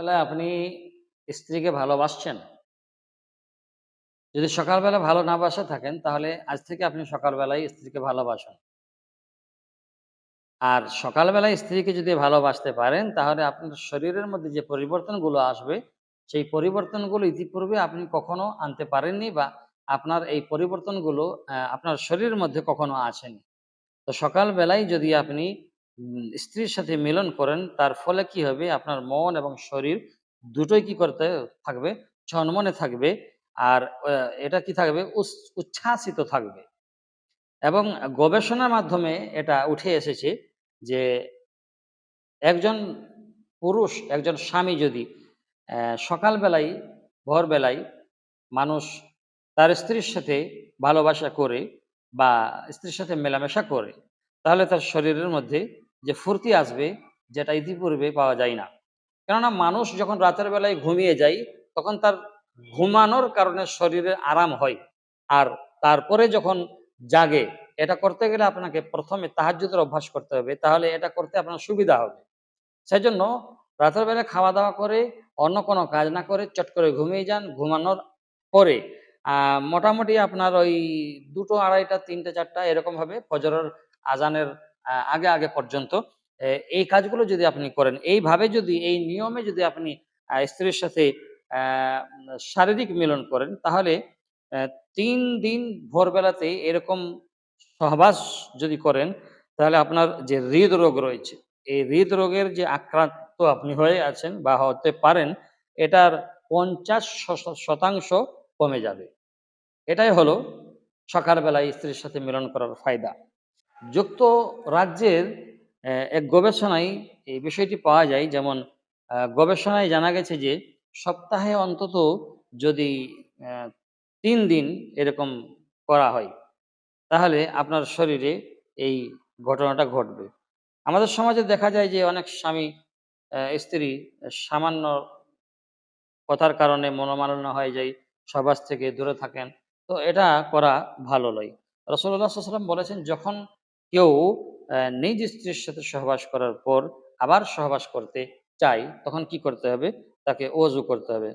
সকালবেলায় আপনি স্ত্রীকে ভালোবাসছেন? যদি সকালবেলা ভালো না বাসা থাকেন তাহলে আজ থেকে আপনি সকালবেলায় স্ত্রীকে ভালোবাসুন। আর সকালবেলায় স্ত্রীকে যদি ভালোবাসতে পারেন তাহলে আপনার শরীরের মধ্যে যে পরিবর্তনগুলো আসবে, সেই পরিবর্তনগুলো ইতিপূর্বে আপনি কখনো আনতে পারেননি বা আপনার এই পরিবর্তনগুলো আপনার শরীরের মধ্যে কখনো আসেনি। তো সকালবেলায় যদি আপনি স্ত্রীর সাথে মিলন করেন তার ফলে কি হবে? আপনার মন এবং শরীর দুটোই কি করতে থাকবে? চনমনে থাকবে। আর এটা কি থাকবে? উচ্ছ্বাসিত থাকবে। এবং গবেষণার মাধ্যমে এটা উঠে এসেছে যে একজন পুরুষ, একজন স্বামী যদি সকালবেলায়, ভোরবেলায় মানুষ তার স্ত্রীর সাথে ভালোবাসা করে বা স্ত্রীর সাথে মেলামেশা করে, তাহলে তার শরীরের মধ্যে যে ফুর্তি আসবে যেটা ইতিপূর্বে পাওয়া যায় না। কেননা মানুষ যখন রাতের বেলায় ঘুমিয়ে যায়, তখন তার ঘুমানোর কারণে শরীরে আরাম হয়। আর তারপরে যখন জাগে, এটা করতে গেলে আপনাকে ১ম এ তাহাজ্জুদের অভ্যাস করতে হবে। তাহলে এটা করতে আপনার সুবিধা হবে। সেজন্য রাতের বেলা খাওয়া-দাওয়া করে অন্য কোনো কাজ না করে চট করে ঘুমিয়ে যান। ঘুমানোর পরে মোটামুটি আপনার ওই ২টো, ২.৫টা, ৩টা, ৪টা এরকমভাবে ফজরের আযানের আ আগে, আগে পর্যন্ত এই কাজগুলো যদি আপনি করেন, এইভাবে যদি এই নিয়মে যদি আপনি স্ত্রীর সাথে শারীরিক মিলন করেন তাহলে ৩ দিন ভোরবেলাতে এরকম সহবাস যদি করেন, তাহলে আপনার যে হৃদরোগ রয়েছে, এই হৃদরোগের যে আক্রান্ত আপনি হয়ে আছেন বা হতে পারেন, এটার ৫০ শ শ শতাংশ কমে যাবে। এটাই হলো সকালবেলায় স্ত্রীর সাথে মিলন করার ফায়দা। যুক্তরাজ্যের অ্যা এক গবেষণায় এই বিষয়টি পাওয়া যায়। যেমন গবেষণায় জানা গেছে যে সপ্তাহে অন্তত যদি ৩ দিন এরকম করা হয়, তাহলে আপনার শরীরে এই ঘটনাটা ঘটবে। আমাদের সমাজে দেখা যায় যে অনেক স্বামী স্ত্রী সামান্য কথার কারণে মনোমালিন্য হয়ে যায়, সহবাস থেকে দূরে থাকেন। তো এটা করা ভালো নয়। রাসূলুল্লাহ সাল্লাল্লাহু আলাইহি বলেছেন, যখন কেউ নিজ স্ত্রীর সাথে সহবাস করার পর আবার সহবাস করতে চায়, তখন কি করতে হবে? তাকে অজু করতে হবে।